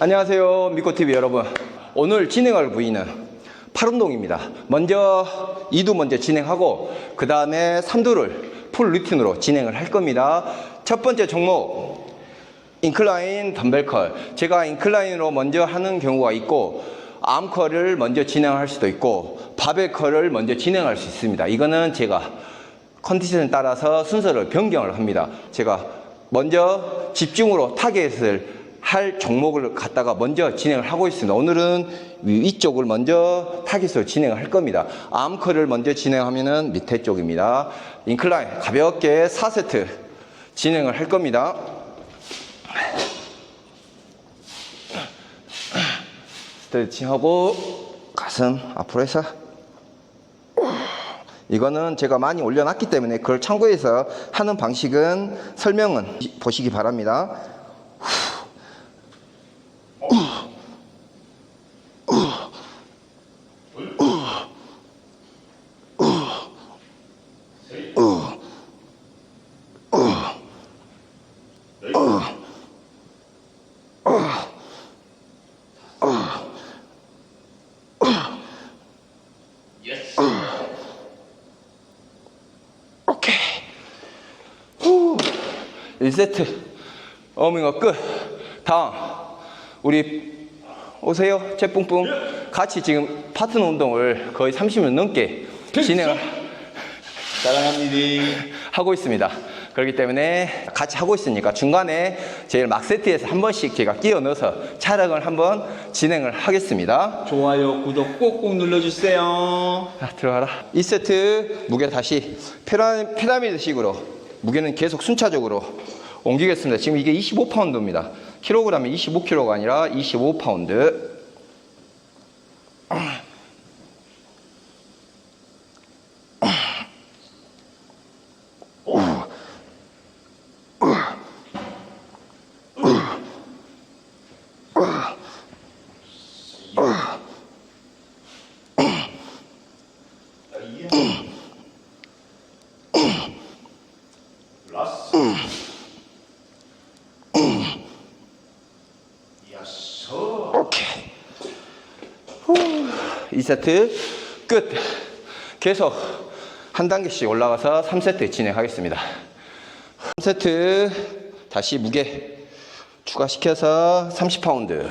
안녕하세요 미코TV 여러분. 오늘 진행할 부위는 팔운동입니다. 먼저 2두 먼저 진행하고 그 다음에 3두를 풀 루틴으로 진행을 할 겁니다. 첫 번째 종목 인클라인 덤벨컬. 제가 인클라인으로 먼저 하는 경우가 있고 암컬을 먼저 진행할 수도 있고 바벨컬을 먼저 진행할 수 있습니다 이거는 제가 컨디션에 따라서 순서를 변경을 합니다 제가 먼저 집중으로 타겟을 할 종목을 갖다가 먼저 진행을 하고 있습니다. 오늘은 위- 위쪽을 먼저 타깃으로 진행을 할 겁니다. 암컬을 먼저 진행하면은 밑에 쪽입니다. 인클라인 가볍게 4세트 진행을 할 겁니다. 스트레칭하고 가슴 앞으로 해서 이거는 제가 많이 올려놨기 때문에 그걸 참고해서 하는 방식은 설명은 보시기 바랍니다. 오케이. 후. 1 세트. 어밍어 끝. 다음. 우리 오세요. 채뿡뿡. 같이 지금 파트너 운동을 거의 30분 넘게 진행을 사랑합니다. 하고 있습니다. 그렇기 때문에 같이 하고 있으니까 중간에 제일 막 세트에서 한 번씩 제가 끼워 넣어서 촬영을 한번 진행을 하겠습니다. 좋아요, 구독 꼭꼭 눌러주세요. 자, 들어가라. 2세트 무게 다시 피라, 피라미드식으로 무게는 계속 순차적으로 옮기겠습니다. 지금 이게 25파운드입니다. 킬로그램이 25kg가 아니라 25파운드. 라스. 야서. 오케이. 후. 2세트 끝. 계속 한 단계씩 올라가서 3세트 진행하겠습니다. 3세트 다시 무게 추가시켜서 30파운드.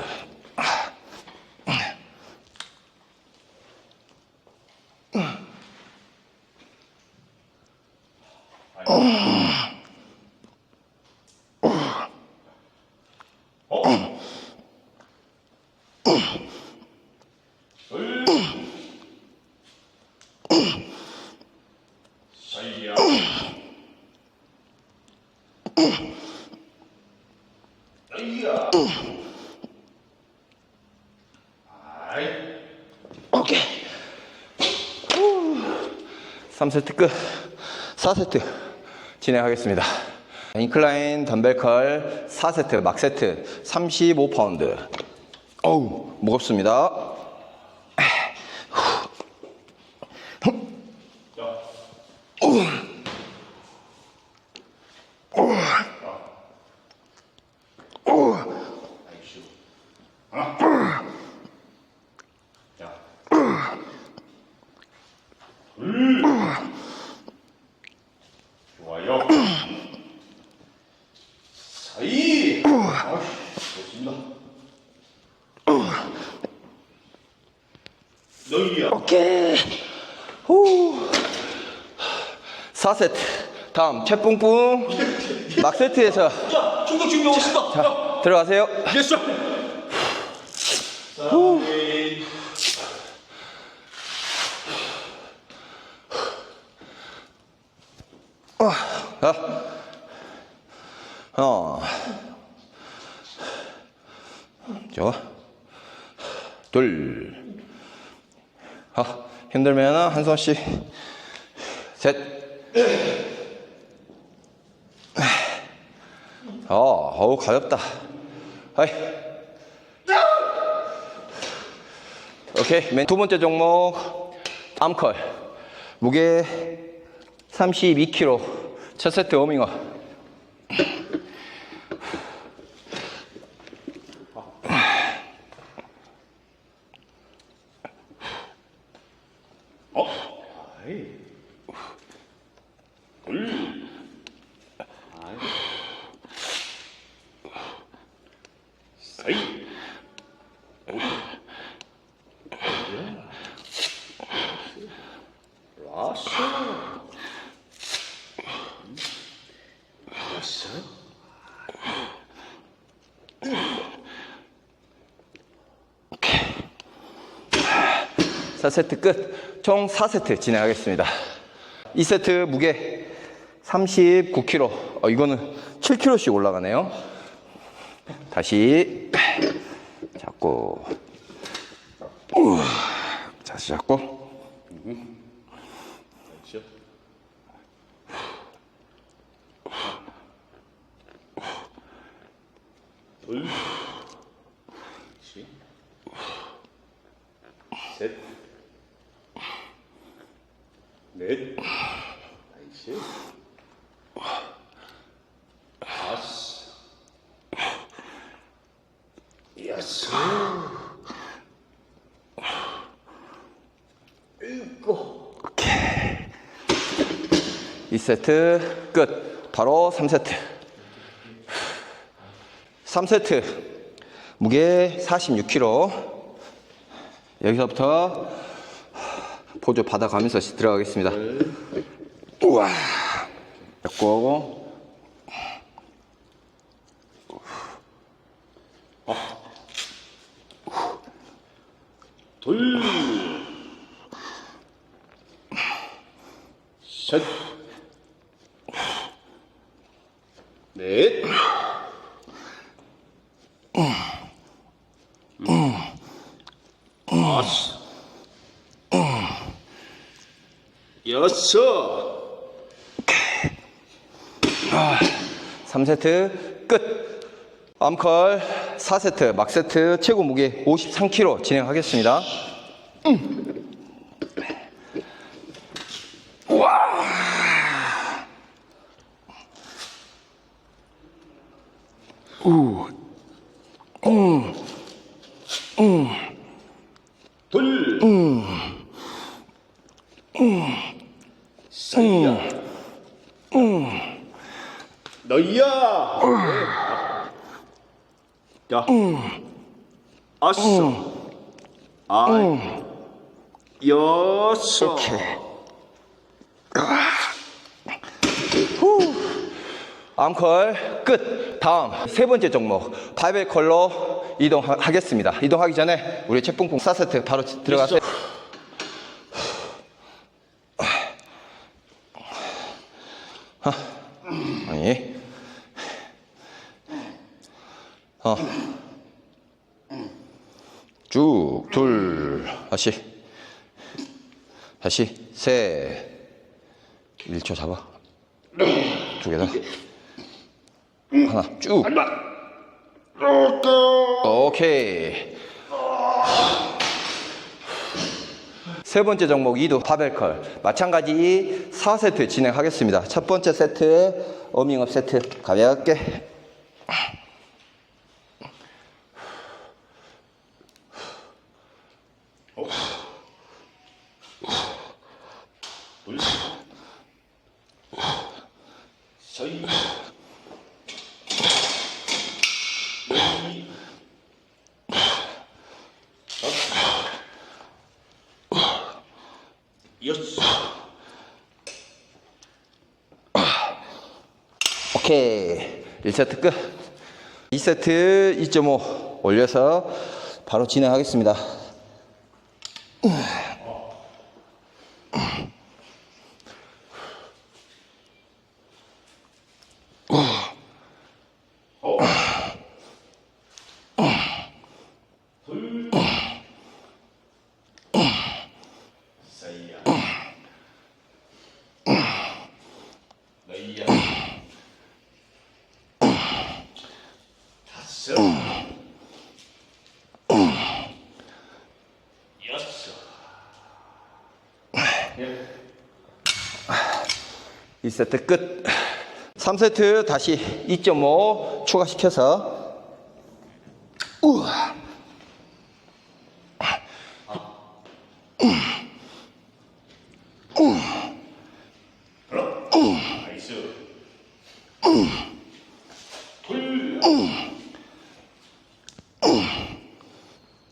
사이야. 사이야. 아이. 오케이. 3세트 끝. 4세트 진행하겠습니다. 인클라인 덤벨 컬 4세트, 막 세트 35파운드. 어우, 무겁습니다. 자. 아이쇼. 하나. 자. 둘. 좋아요. 사이. 아우, 좋습니다. 너희야. 오케이. 후. 4세트. 다음, 채뿡뿡. 막 세트에서 자, 충격 준비 오신다. 자, 들어가세요. 예스. 자. 어. 좋아. 둘. 아, 힘들면 한 손씩. 셋. 어, 어우, 가볍다. 하이. 오케이. 맨두 번째 종목 암컬. 무게 32kg. 첫 세트 워밍업. 어? 아이. 둘. 아이. 사이. 라스. 라스. 4 세트 끝. 총 4세트 진행하겠습니다. 2세트 무게 39kg. 어, 이거는 7kg씩 올라가네요. 다시 잡고 우와. 다시 잡고 그렇죠. 둘. 그렇지. 셋. 넷. 나이스. 다섯. 여섯. 일곱. 2세트 끝. 바로 3세트. 3세트. 무게 46kg. 여기서부터 보조 받아가면서 들어가겠습니다. 우와. 잡고. 둘, 셋, 넷, 다섯, 여섯, 3세트 끝. 암컬 4세트, 막세트 최고 무게 53kg 진행하겠습니다. 둘, 셋이야, 너희야, 야, 아싸, 아, 여섯, 암컬 끝. 다음 세 번째 종목. 바벨 컬러 이동하겠습니다. 이동하기 전에 우리 채뽕뽕 4세트 바로 들어가세요. 아니. 어. 쭉, 둘, 다시. 다시, 셋. 1초 잡아. 두 개다. 하나, 쭉. 오케이. 세 번째 종목 이두 바벨컬 마찬가지 4세트 진행하겠습니다. 첫 번째 세트 어밍업 세트 가볍게 둘, 서이, 여기, 여섯, 오케이. 1세트 끝. 2세트 2.5 올려서 바로 진행하겠습니다. 서이야, 너희야, 다섯, 예. 2세트 끝. 3세트 다시 2.5 추가시켜서 우와. 나이스. 돌.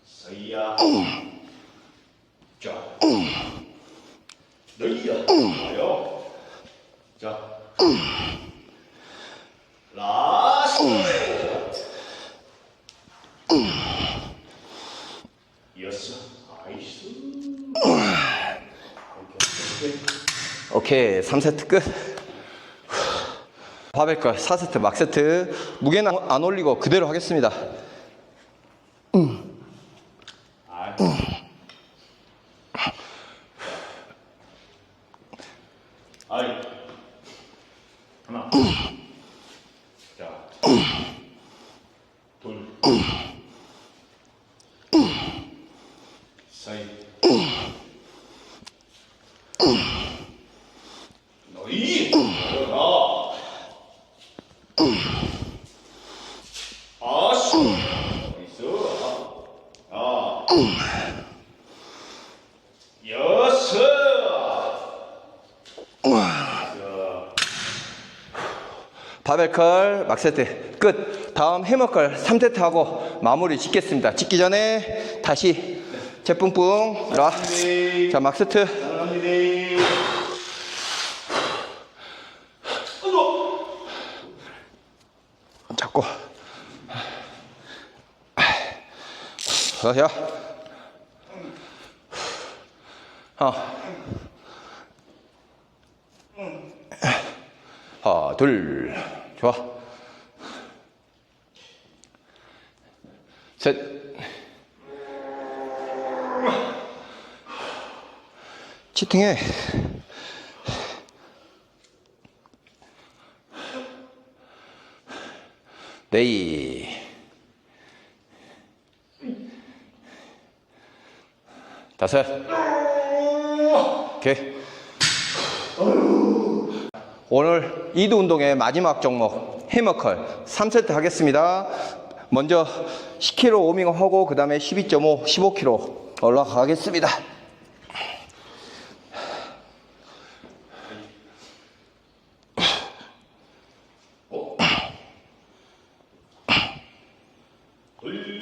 서이야. 자. 너희야. 좋아요. 자. 라스트. 이었어. 나이스. 오케이, 오케이. 오케이 3세트 끝. 바벨걸 4세트 막세트. 무게는 안 올리고 그대로 하겠습니다. 아. 아이. 하나. 자. 둘. 사이. 너희. 나. 아씨. 있어. 아. 여섯. 바벨컬 막세트 끝 다음 해머컬 3세트 하고 마무리 짓겠습니다 짓기 전에 다시 제뿡뿡 라. 자 막세트. 잡고 자야 어. 하나 둘 좋아. 셋. 치팅해. 네이. 다섯. 오케이 오늘 이두 운동의 마지막 종목 해머컬 3세트 하겠습니다. 먼저 10kg 오밍업 하고 그 다음에 12.5 15kg 올라가겠습니다 둘.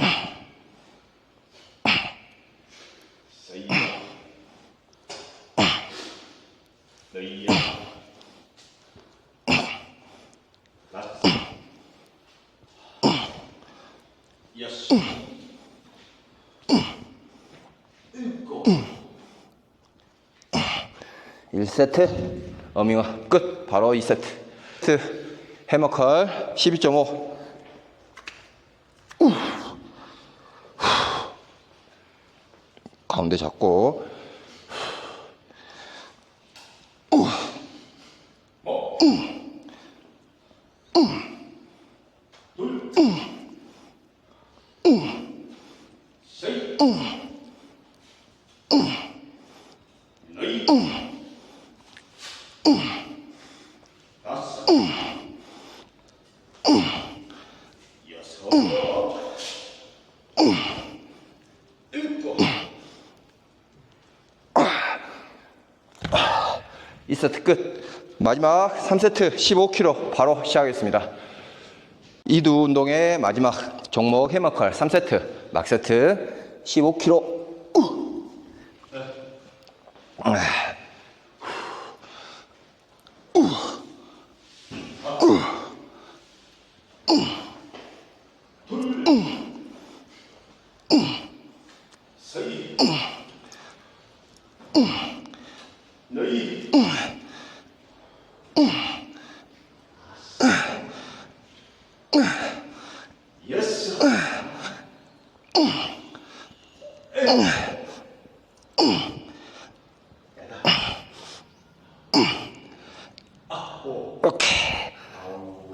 사이. 너희야. 라스트. 여섯. 일곱. 1세트. 어밍업 끝. 바로 2세트. 해머컬 12.5 가운데 잡고 뭐? 둘. 셋. 너희. 다섯. 여섯. 일곱. 2세트 끝. 마지막 3세트 15kg 바로 시작하겠습니다. 이두 운동의 마지막 종목 해머컬 3세트. 막세트 15kg 서희. 너희. 여섯. 오케이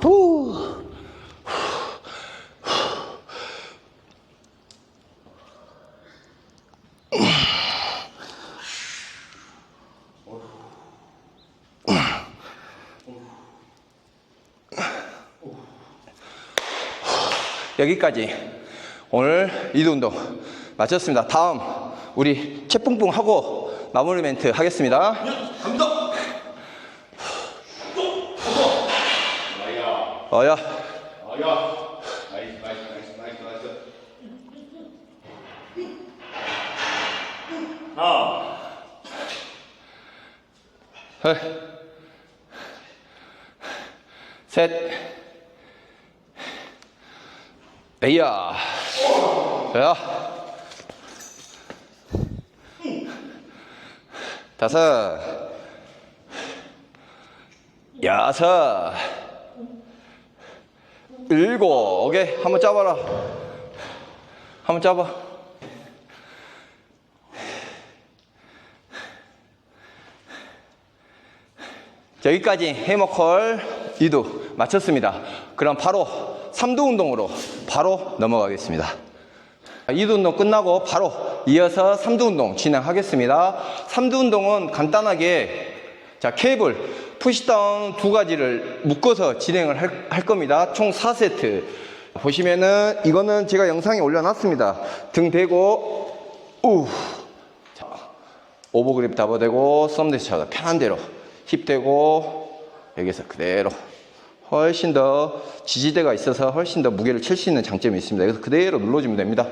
후. 여기까지 오늘 이두 운동 마쳤습니다. 다음 우리 채뿡뿡 하고 마무리 멘트 하겠습니다. 나야. 어야 나야. 나이스, 나이스, 나이스, 나이스. 하나, 헐. 셋 에 이야. 야. 다섯. 여섯. 일곱. 오케이. 한번 짜봐라. 한번 짜봐. 자, 여기까지 해머컬 2두 마쳤습니다. 그럼 바로 3두 운동으로 바로 넘어가겠습니다. 2두 운동 끝나고 바로 이어서 3두 운동 진행하겠습니다. 3두 운동은 간단하게 자, 케이블, 푸시다운 두 가지를 묶어서 진행을 할, 할 겁니다. 총 4세트. 보시면은 이거는 제가 영상에 올려놨습니다. 등 대고, 우. 자, 오버그립 잡아대고, 썸데스 쳐서 편한 대로. 힙 대고, 여기서 그대로. 훨씬 더 지지대가 있어서 훨씬 더 무게를 칠 수 있는 장점이 있습니다. 그래서 그대로 눌러주면 됩니다.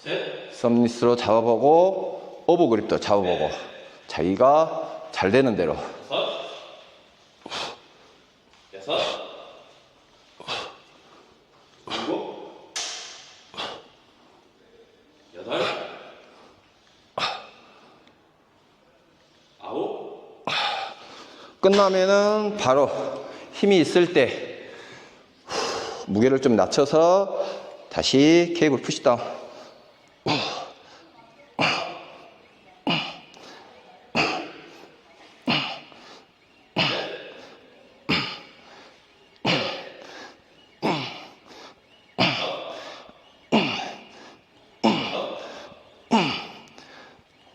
셋, 썸리스로 잡아보고 오버그립도 잡아보고 자기가 잘 되는 대로 다섯, 여섯, 일곱, 여덟, 아홉, 끝나면은 바로 힘이 있을 때 후, 무게를 좀 낮춰서 다시 케이블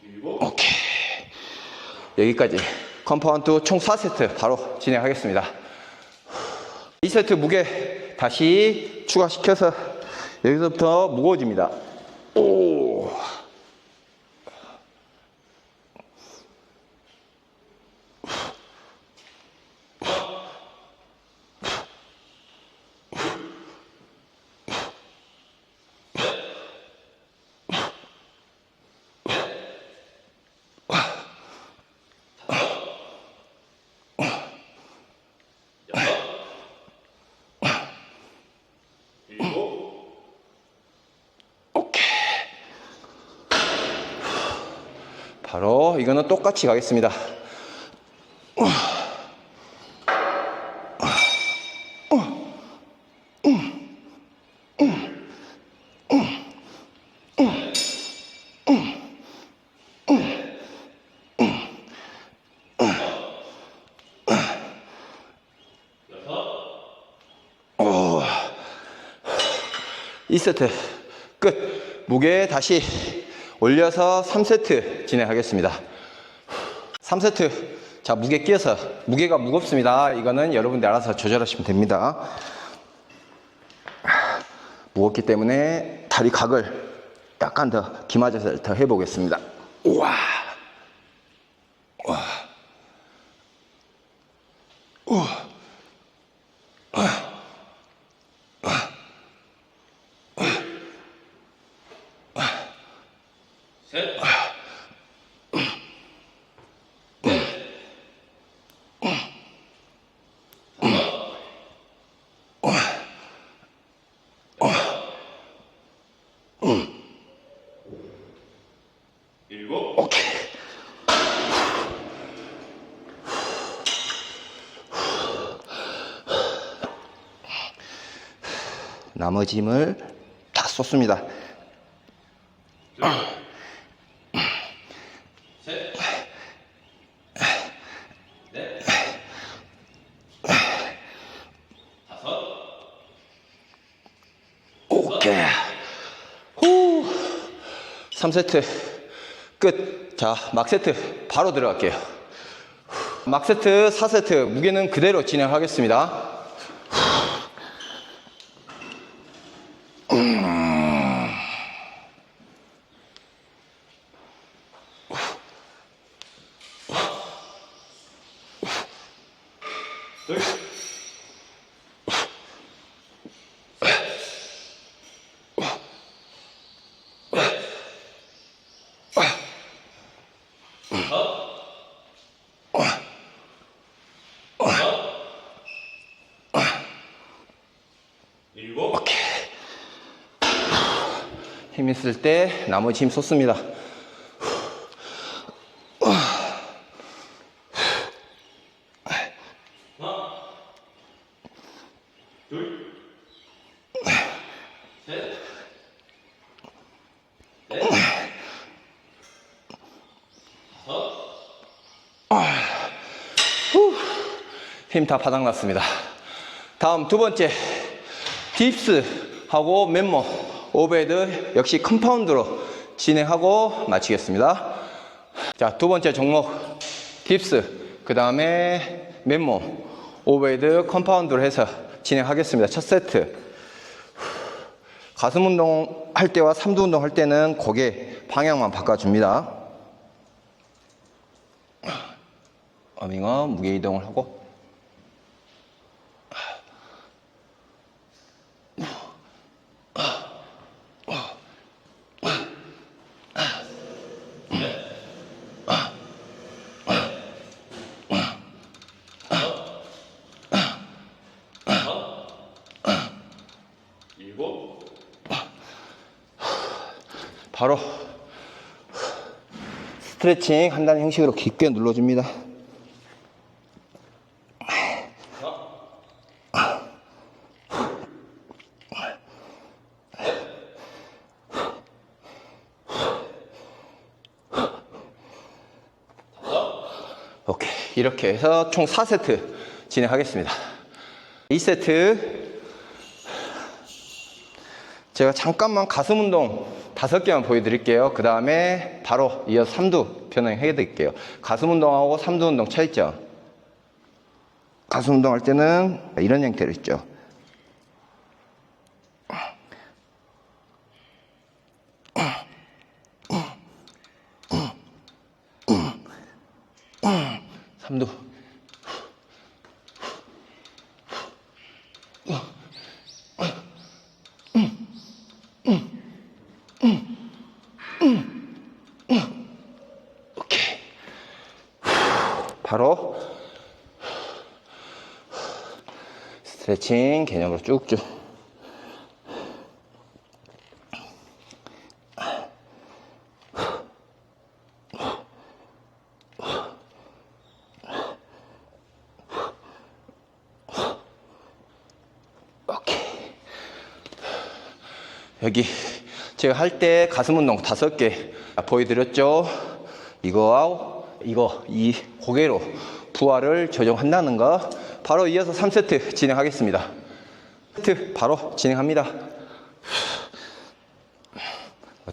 일곱, 오케이. 여기까지 컴파운드 총 4세트 바로 진행하겠습니다. 2세트 무게 다시 추가시켜서 여기서부터 무거워집니다. 오 일곱, 오케이. 바로 이거는 똑 같이 가겠습니다. 이세트 끝. 무게 다시 올려서 3세트 진행하겠습니다. 3세트. 자, 무게 끼어서. 무게가 무겁습니다. 이거는 여러분들 알아서 조절하시면 됩니다. 무겁기 때문에 다리 각을 약간 더 기마젓을 더 해보겠습니다. 우와. 우와. 우와. 셋, 일곱, 오케이. 나머지 힘을 다 쏟습니다. 셋, 오케이. 후. 3세트 끝. 자, 막 세트 바로 들어갈게요. 막 세트 4세트 무게는 그대로 진행하겠습니다. 둘, 일곱, 힘 있을 때 나머지 힘 쏟습니다. 둘, 셋, 넷, 힘다 바닥났습니다. 다음 두 번째 딥스 하고 맨모 오베드 역시 컴파운드로 진행하고 마치겠습니다. 자, 두 번째 종목 딥스 그 다음에 맨모 오베드 컴파운드로 해서 진행하겠습니다. 첫 세트 가슴 운동 할 때와 삼두 운동 할 때는 고개 방향만 바꿔줍니다. 어밍어 무게 이동을 하고 일곱, 바로 스트레칭 한다는 형식으로 깊게 눌러줍니다. 이렇게 해서 총 4세트 진행하겠습니다. 2세트 제가 잠깐만 가슴 운동 다섯 개만 보여드릴게요. 그 다음에 바로 이어서 삼두 변형해 드릴게요. 가슴 운동하고 삼두 운동 차이점. 가슴 운동할 때는 이런 형태로 있죠. 삼두. 오케이. 바로 스트레칭 개념으로 쭉쭉. 여기 제가 할 때 가슴 운동 다섯 개 보여드렸죠. 이거하고 이거 이 고개로 부하를 조정한다는 거 바로 이어서 3세트 진행하겠습니다. 세트 바로 진행합니다.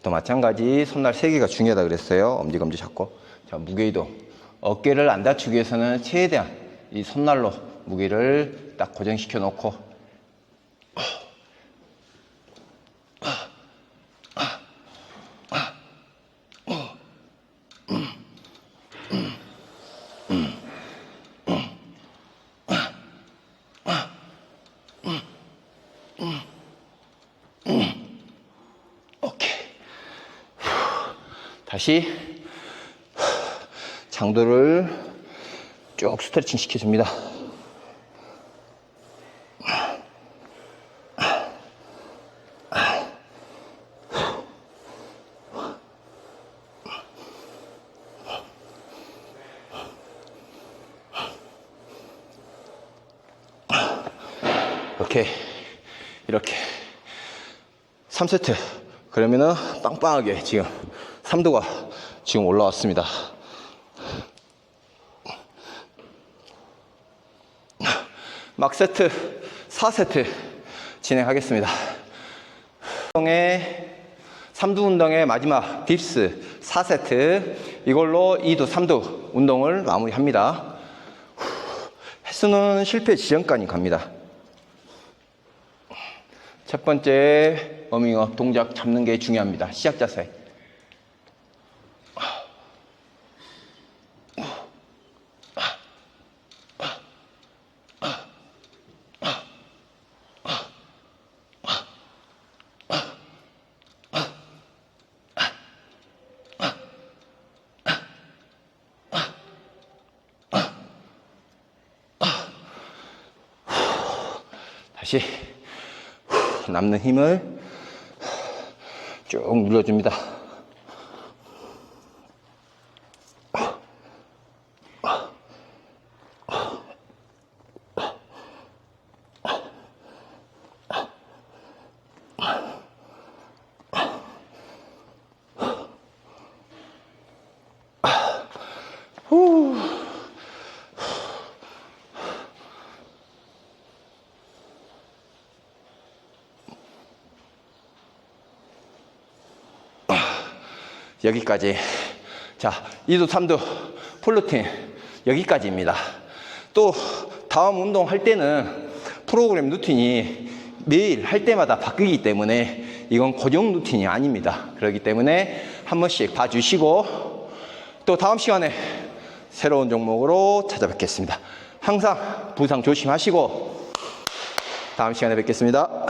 또 마찬가지 손날 세 개가 중요하다 그랬어요. 엄지검지 잡고 자 무게 이동 어깨를 안 다치기 위해서는 최대한 이 손날로 무게를 딱 고정시켜 놓고 다시 장도를 쭉 스트레칭 시켜줍니다. 오케이. 이렇게. 3세트. 그러면은 빵빵하게 지금 3도가 지금 올라왔습니다. 막 세트 4세트 진행하겠습니다. 운동의 3두 운동의 마지막 딥스 4세트 이걸로 2두, 3두 운동을 마무리합니다. 후, 횟수는 실패 지점까지 갑니다. 첫 번째 워밍업 동작 잡는 게 중요합니다. 시작 자세. 다시 후, 남는 힘을 쭉 눌러줍니다. 여기까지. 자, 2두, 3두, 풀루틴 여기까지입니다. 또 다음 운동 할 때는 프로그램 루틴이 매일 할 때마다 바뀌기 때문에 이건 고정 루틴이 아닙니다. 그렇기 때문에 한 번씩 봐주시고 또 다음 시간에 새로운 종목으로 찾아뵙겠습니다. 항상 부상 조심하시고 다음 시간에 뵙겠습니다.